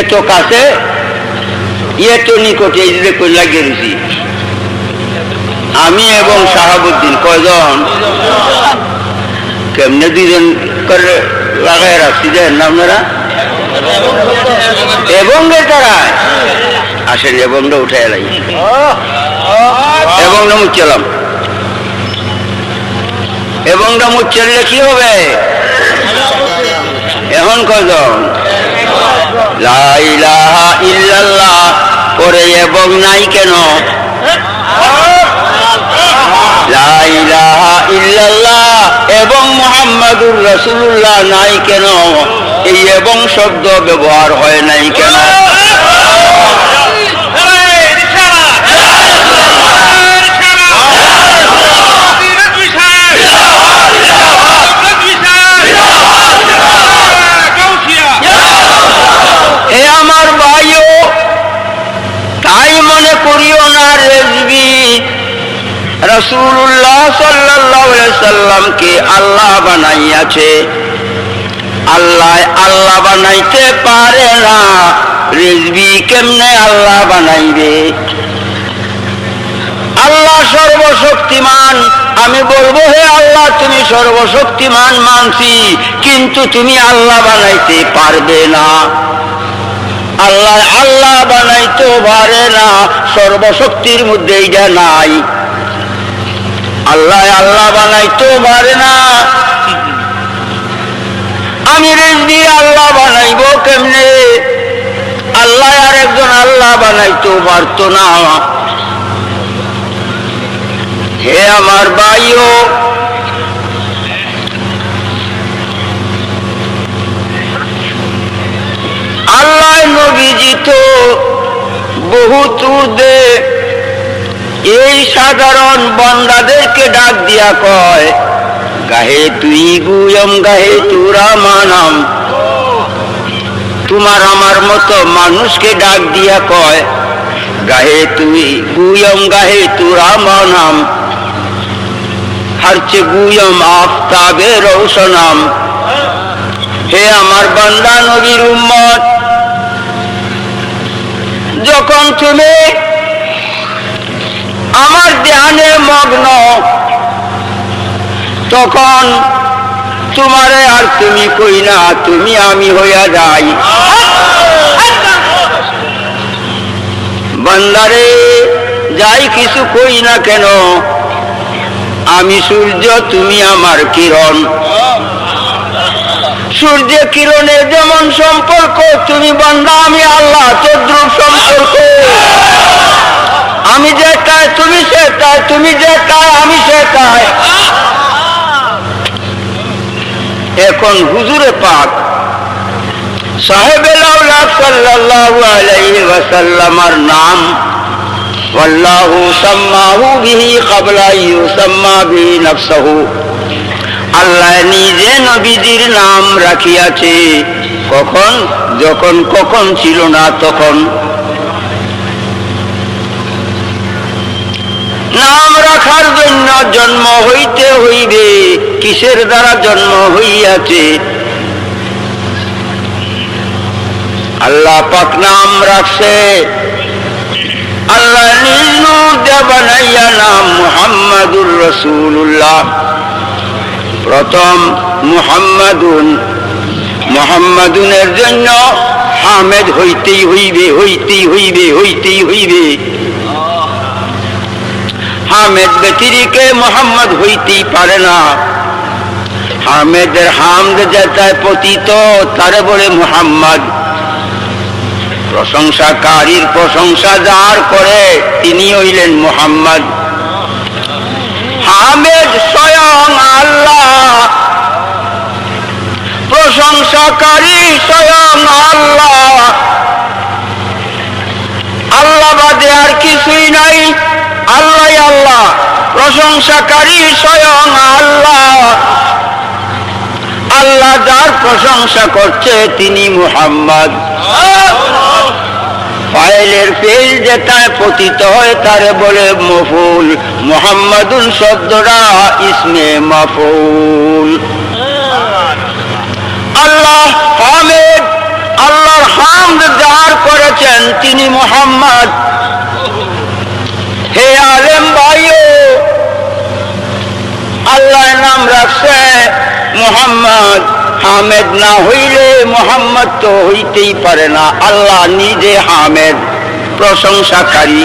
এত কাছে এত নিকটে এই যে কই লাগিয়ে দিছি। আমি এবং শাহাবুদ্দিন কয়জন? কেমনে দুজন করে লাগাই রাখছি দেন আপনারা? এবং তারা। আসেন এবংটা উঠে এলাই এবংটা মুচ্ছালাম। এবংটা মুচ্ছালে কি হবে? এখন কয়জন? ইল্লাল্লাহ করে এবং নাই কেন? ইল্লাল্লাহ এবং মোহাম্মদুর রসুল্লাহ নাই কেন? এই এবং শব্দ ব্যবহার হয় নাই কেন হে আমার ভাইও তাই মনে করিও না রেজবি রসুল্লাহ সাল্লাহ সাল্লামকে আল্লাহ বানাইয়াছে। আল্লাহ আল্লাহ বানাইতে পারে না। রেজবি কেমনে আল্লাহ বানাইবে? আল্লাহ সর্বশক্তিমান। আমি বলব, হে আল্লাহ, তুমি সর্বশক্তিমান মানছি, কিন্তু তুমি আল্লাহ বানাইতে পারবে না। আল্লাহ আল্লাহ বানাইতে পারে না, সর্বশক্তির মধ্যে এইটা নাই। আল্লাহ আল্লাহ বানাইতেও পারে না। আমি রেজবি আল্লাহ বানাইবো কেমনে? আল্লাহ আর একজন আল্লাহ বানাইতেও পারতো না। হে আমার ভাইও আল্লাহ নবীজি তো বহুত এই সাধারণ বন্দাদেরকে ডাক দিয়া কয়, গাহে তুই গুয়ম, গাহে তুরা মানাম। তোমার আমার মতো মানুষকে ডাক দিয়া কয়, গাহে তুই গুয়ম, গাহে তুরা মানাম। হরচে গুয়ম আফতাবে রৌশনাম হে আমার বান্দা নবীর উম্মত যখন তুমি আমার ধ্যানে মগ্ন, তখন তোমারে আর তুমি কই না, তুমি আমি হইয়া যাই। বান্দারে, যাই কিছু কই না কেন, আমি সূর্য, তুমি আমার কিরণ। সূর্য কিরণের যেমন সম্পর্ক, তুমি বান্দা, আমি আল্লাহ, তদ্রুপ সম্পর্ক। আমি যে তাই, তুমি সে সেটায় তুমি যেটায় আমি সেটায় এখন হুজুরে পাক সাহেবের নাম আল্লাহ সম্মাহু বিহি কবলা ইউ সম্মা বি নফসহু। আল্লাহ নিজে নবীজির নাম রাখিয়াছে। কখন? যখন কখন ছিল না তখন। নাম রাখার জন্য জন্ম হইতে হইবে, কিসের দ্বারা জন্ম হইয়াছে? আল্লাহ পাক নাম রাখছে। আল্লাহ নিজ দিয়া নাম মুহাম্মাদুর রসুল্লাহ প্রথম মুহাম্মাদুন, মুহাম্মাদুনের জন্য হামেদ হইতেই হইবে হইতেই হইবে হইতেই হইবে। হামেদ ব্যতিরিকে মোহাম্মদ হইতেই পারে না। হামেদের হামদ যেটায় পতিত, তারে বলে মুহাম্মদ। প্রশংসাকারীর প্রশংসা যার করে তিনি হইলেন মুহাম্মদ। হামেদ স্বয়ং আল্লাহ। প্রশংসাকারী স্বয়ং আল্লাহ। আল্লাহ বাদে আর কিছুই নাই। আল্লাহ আল্লাহ। প্রশংসাকারী স্বয়ং আল্লাহ। আল্লাহ যার প্রশংসা করছে তিনি মুহাম্মদ। ফাইলের ফেল যেটায় পতিত হয়, তারে বলে মফুল। মোহাম্মদুন শব্দরা ইসমে মফুল। আল্লাহ হামেদ, আল্লাহর হামদ যা মোহাম্মদ। হে আলেম ভাইও, আল্লাহর নাম রাখছে মোহাম্মদ। হামেদ না হইলে মোহাম্মদ তো হইতেই পারে না। আল্লাহ নিজে হামেদ, প্রশংসাকারী।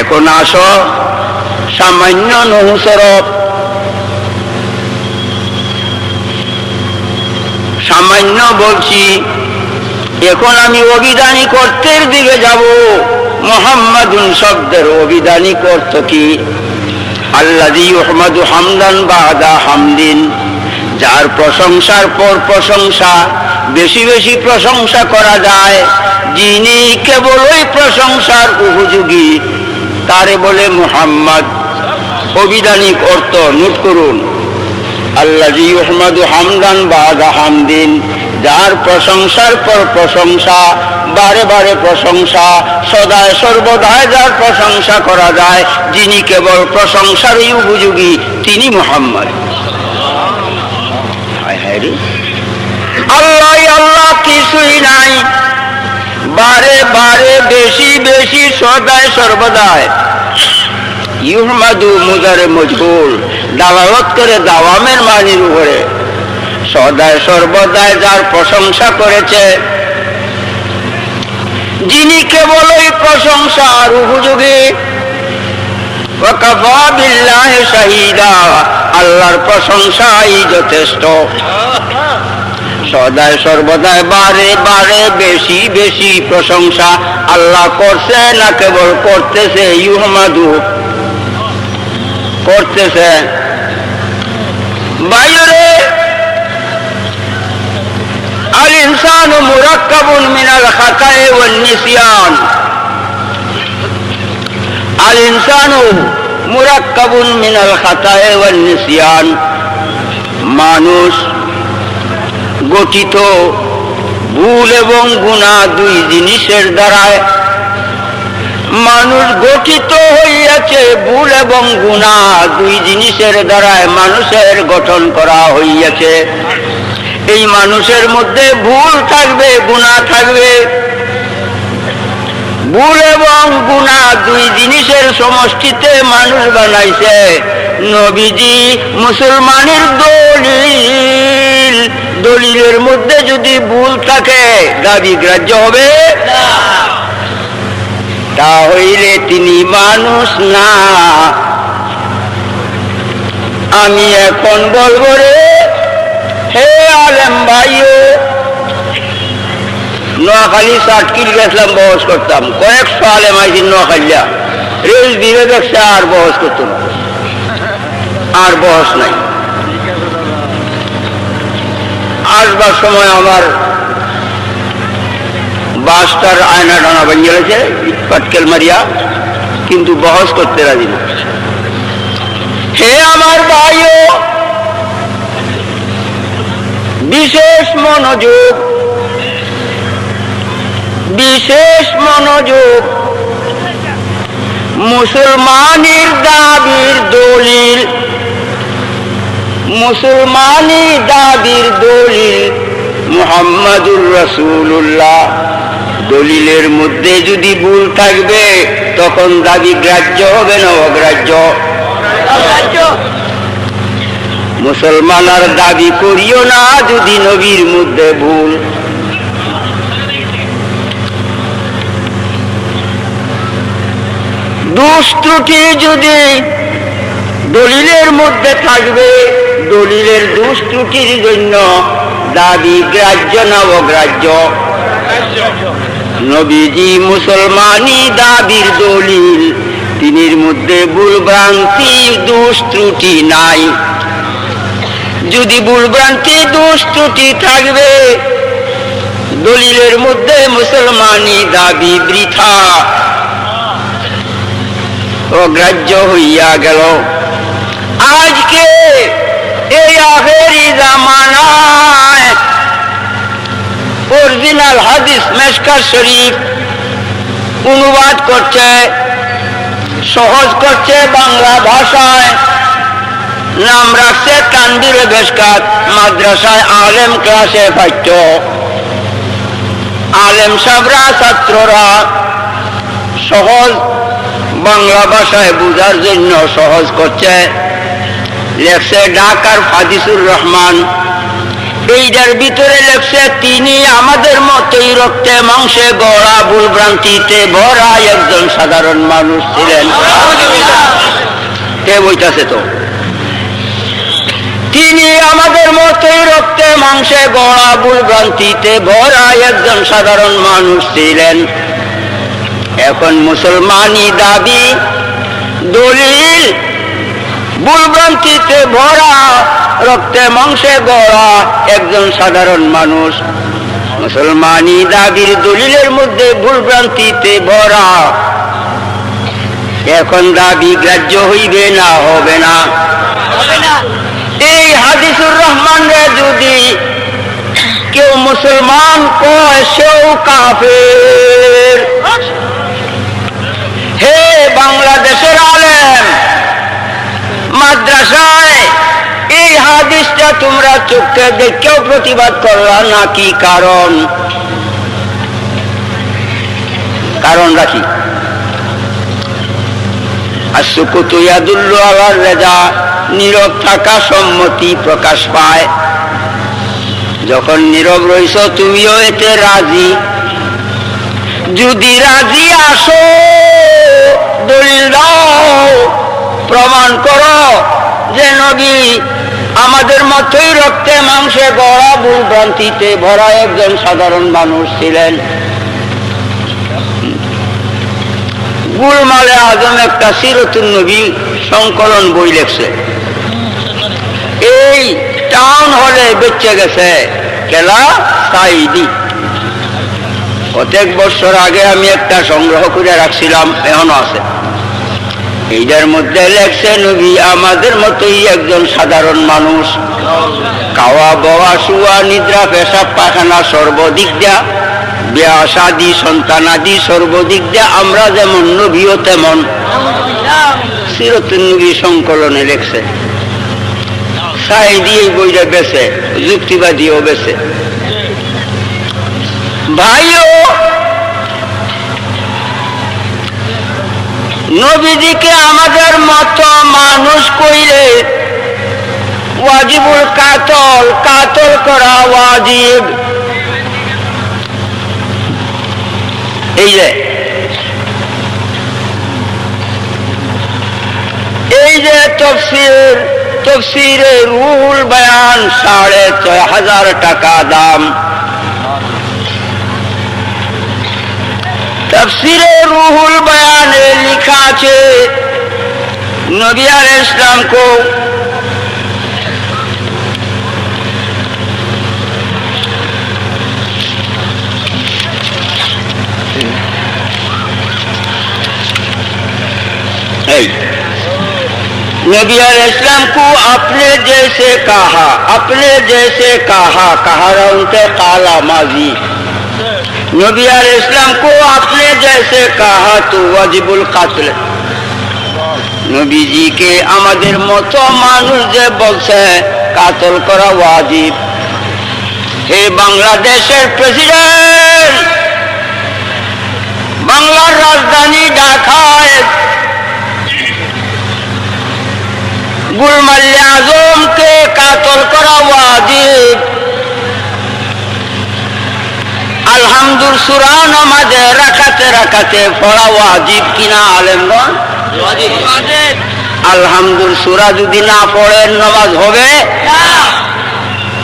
এখন আসো, সামান্য নহসরফ সামান্য বলছি, এখন আমি অভিধানিক অর্থের দিকে যাব। মোহাম্মদুন শব্দের অভিধানিক কর্ত কি? আল্লাদি ওহমাদু হামদান বাদা হামদিন। যার প্রশংসার পর প্রশংসা, বেশি বেশি প্রশংসা করা যায়। যিনি কেবলই প্রশংসার উপযোগী, তারে বলে মুহাম্মদ। অভিধানিক অর্থ নোট করুন। আল্লাজি ওহমাদু হামদান বাদা হামদিন, যার প্রশংসার পর প্রশংসা, বারে বারে প্রশংসা, সদায় সর্বদায় যার প্রশংসা করা যায়, যিনি কেবল প্রশংসারই উপযোগী, তিনি মোহাম্মদ। আল্লাহ আল্লাহ কিছুই নাই। বারে বারে বেশি বেশি সদায় সর্বদায়। ইউহমাদু মুজারে মজবুর। দালালত করে দাওয়ামের মানির উপরে। সদায় সর্বদায় যার প্রশংসা করেছে। যিনি কেবল ওই প্রশংসার উপযোগী আল্লাহর প্রশংসাই যথেষ্ট। সদায় সর্বদায় বারে বারে বেশি বেশি প্রশংসা আল্লাহ করছে না কেবল করতেছে, ইউহমাদু করতেছে। বাইরে আল ইনসানু মুরাক্কাবুন মিনাল খাতায়ে ওয়ান নিসিয়ান আল ইনসানু মুরাক্কাবুন মিনাল খাতায়ে ওয়ান নিসিয়ান। মানুষ গঠিত ভুল এবং গুণা দুই জিনিসের দ্বারায় মানুষ গঠিত হইয়াছে, ভুল এবং গুণা দুই জিনিসের দ্বারায় মানুষের গঠন করা হইয়াছে। এই মানুষের মধ্যে ভুল থাকবে গুণা থাকবে ভুল এবং গুণা দুই জিনিসের সমষ্টিতে মানুষ বানাইছে। নবীজি মুসলমানের দলিল। দলিলের মধ্যে যদি ভুল থাকে, দাবি গ্রাহ্য হবে। তা হইলে তিনি মানুষ না। আমি এখন বলব রে নোয়াখালী সাতকিল গেছিলাম বহস করতাম। কয়েকশো আলেম আইছি নোয়াখালিয়া। রেল দিলে দেখছে আর বহস করতো আর বহস নাই। আসবার সময় আমার বাসটার আয়না ডানা বানিয়ে গেছে পাটকেল মারিয়া। কিন্তু বহস করতে রাজি না। হে আমার ভাইও, বিশেষ মনোযোগ বিশেষ মনোযোগ। মুসলমানের দাবির দলিল। মুসলমানি দাবির দলিল মুহাম্মাদুর রসুল্লাহ দলিলের মধ্যে যদি ভুল থাকবে তখন দাবি গ্রাহ্য হবে না অগ্রাহ্য। মুসলমান আর দাবি করিও না যদি নবীর মধ্যে ভুল। দোষ ত্রুটি যদি দলিলের মধ্যে থাকবে, দলিলের দোষ ত্রুটির জন্য দাবি গ্রাহ্য না নবীজি মুসলমানি দাবির দলিল, তিনির মধ্যে ভুল ভ্রান্তি দোষ ত্রুটি নাই। যদি ভুল ভ্রান্তি দোষ ত্রুটি থাকবে, দলিলের মধ্যে মুসলমানি দাবি বৃথা। অগ্রাহ্য হইয়া গেল। আজকে এই আখেরি জামানায় অরিজিনাল হাদিস মেশকার শরীফ অনুবাদ করছে, সহজ করছে বাংলা ভাষায়। নাম রাখছে তানবিরে বেশকাত মাদ্রাসায় আলেম ক্লাসে পাঠ্য আলেম সাবরা ছাত্ররা সহজ বাংলা ভাষায় বোঝার জন্য সহজ করছে। লেখছে ঢাকার ফাদিসুর রহমান। এইটার ভিতরে লেখছে, তিনি আমাদের মতোই রক্তে, মাংসে গড়া ভুল ভ্রান্তিতে ভরা একজন সাধারণ মানুষ ছিলেন। কে বইতাছে তো? তিনি আমাদের মতোই রক্তে, মাংসে গড়া ভুল ভ্রান্তিতে ভরা একজন সাধারণ মানুষ ছিলেন। এখন মুসলমানি দাবি দলিল ভুলভ্রান্তিতে ভরা রক্তে মাংসে গড়া একজন সাধারণ মানুষ। মুসলমানি দাবির দলিলের মধ্যে ভুলভ্রান্তিতে ভরা। এখন দাবি গ্রাহ্য হইবে না হবে না। এই হাদিসুর রহমান রে যদি কেউ মুসলমান কয় সেও কাফের। হে বাংলাদেশের আলেম, মাদ্রাসায় এই হাদিসটা তোমরা চোখে দেখেও প্রতিবাদ করলা, নাকি কারণ? কারণ রাখি। আসুকুতু ইয়াদুল্লু আলার রেজা, নীরব থাকা সম্মতি প্রকাশ পায়। যখন নীরব রইছ, তুমিও এতে রাজি। যদি রাজি আসো দলিল দাও। প্রমাণ করো যে নবী আমাদের মতোই রক্তে, মাংসে গড়া ভুল ভ্রান্তিতে ভরা একজন সাধারণ মানুষ ছিলেন। গুলমালে আজম একটা সিরতুন নবী সংকলন বই লেখছে। এই টাউন হলে বেঁচে গেছে খেলা সাইদি। কতক বছর আগে আমি একটা সংগ্রহ করে রাখছিলাম, এখনও আছে। এইটার মধ্যে লেখছে, নবী, আমাদের মতোই একজন সাধারণ মানুষ। খাওয়া, বাওয়া, শুয়া, নিদ্রা, পেশাব, পাখানা সর্বদিক দিয়া, বিয়া, শাদি সন্তানাদি সর্বদিক দিয়া আমরা যেমন নবীও তেমন। সিরতুন নবী সংকলনে লেখছে সাইদি এই বইটা বেছে, যুক্তিবাদীও বেছে। ভাইও, নবীজিকে আমাদের মতো মানুষ কইলে ওয়াজিবুল কাতল কাতল করা ওয়াজিব। এই যে এই যে তফসির, তফসিরে রুহুল বয়ান সাড়ে ছয় হাজার টাকা দাম। তফসিরে রুহুল বয়ানে লিখা আছে নবী আলাইহিস ইসলাম को এই नबी इस्लाम को अपने जैसे कहा अपने जैसे कहा कहा रहा उनके काला माजी नबी इस्लाम को अपने जैसे कहा तो वाजिबुल কাতল নবীজিকে আমাদের মতো মানুষ যে বলছে কাতল করা ওয়াজিব হে বাংলাদেশের প্রেসিডেন্ট বাংলার রাজধানী ঢাকায় গুলমাল্লে আজমকে কাতল করা ওয়াজিব আলহামদুল সুরা নামাজে রাখাতে রাখাতে পড়া ওয়াজিব কিনা আলেমগণ? আলহামদুল সুরা যদি না পড়েন নামাজ হবে?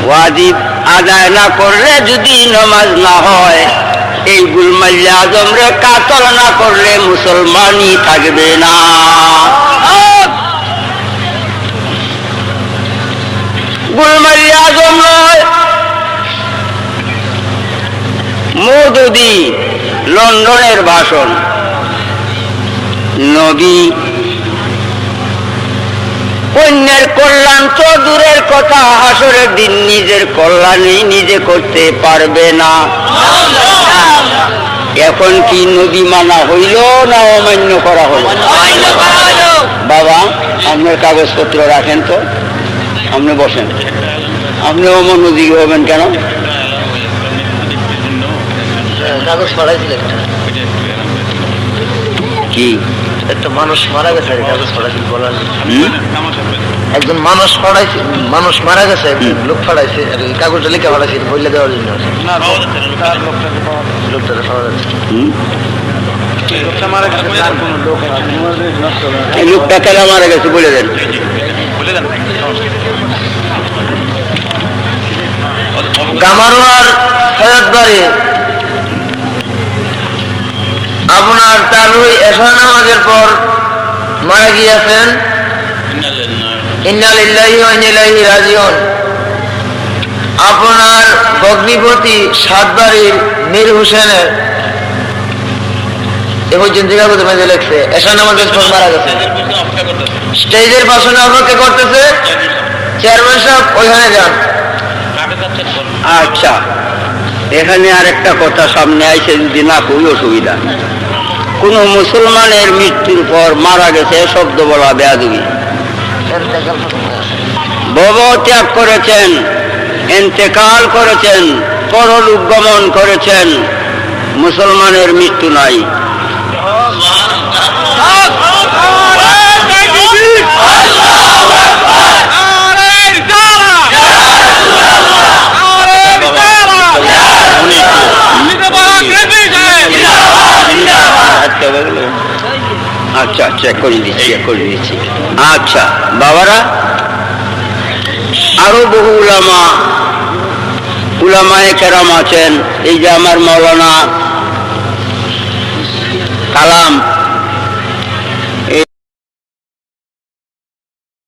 ওয়াজিব আদায় না করলে যদি নামাজ না হয়, এই গুলমাল্লে আজম রে কাতল না করলে মুসলমানই থাকবে না। গুলমাল্লে আজম নয় মৌদুদি, লন্ডনের ভাষণ নবী অন্যের কল্যাণ তো দূরের কথা, হাসরের দিন নিজের কল্যাণই নিজে করতে পারবে না। এখন কি নদী মানা হইল না অমান্য করা হইল বাবা, আপনার কাগজপত্র রাখেন তো। আপনি বসেন। আপনি অমনোযোগী হবেন কেন? কাগজ ছড়াইছিল একটা কি? একটা মানুষ মারা গেছে কাগজ ছড়াইছিল বলার একজন মানুষ ছড়াইছে মানুষ মারা গেছে লোক ছড়াইছে আর কাগজটা লিখে ছড়াইছে বইলে দেওয়ার জন্য। লোকটাকে পাওয়া যাচ্ছে লোকটা কেন মারা গেছে বলে দেন। গামারোয়ার বাড়ি। আপনার তার ওই এশা নামাজের পর মারা গিয়েছেন। আপনার ভগ্নিপতি সাতবাড়ির মীর হোসেনের লেখছে এশা নামাজের পর মারা গেছে। স্টেজের পাশনে অপেক্ষা করতেছে, চেয়ারম্যান সাহেব ওইখানে যান। আচ্ছা এখানে আর একটা কথা সামনে আইসে যদি না, খুবই অসুবিধা। কোন মুসলমানের মৃত্যুর পর মারা গেছে শব্দ বলা বেয়াদুবি। ভব ত্যাগ করেছেন, এন্তেকাল করেছেন, পরলোক গমন করেছেন, মুসলমানের মৃত্যু নাই। করে দিচ্ছি করে দিচ্ছি আচ্ছা বাবারা, আরও বহু উলামা, উলামায় কেরাম আছেন। এই যে আমার মৌলানা কালাম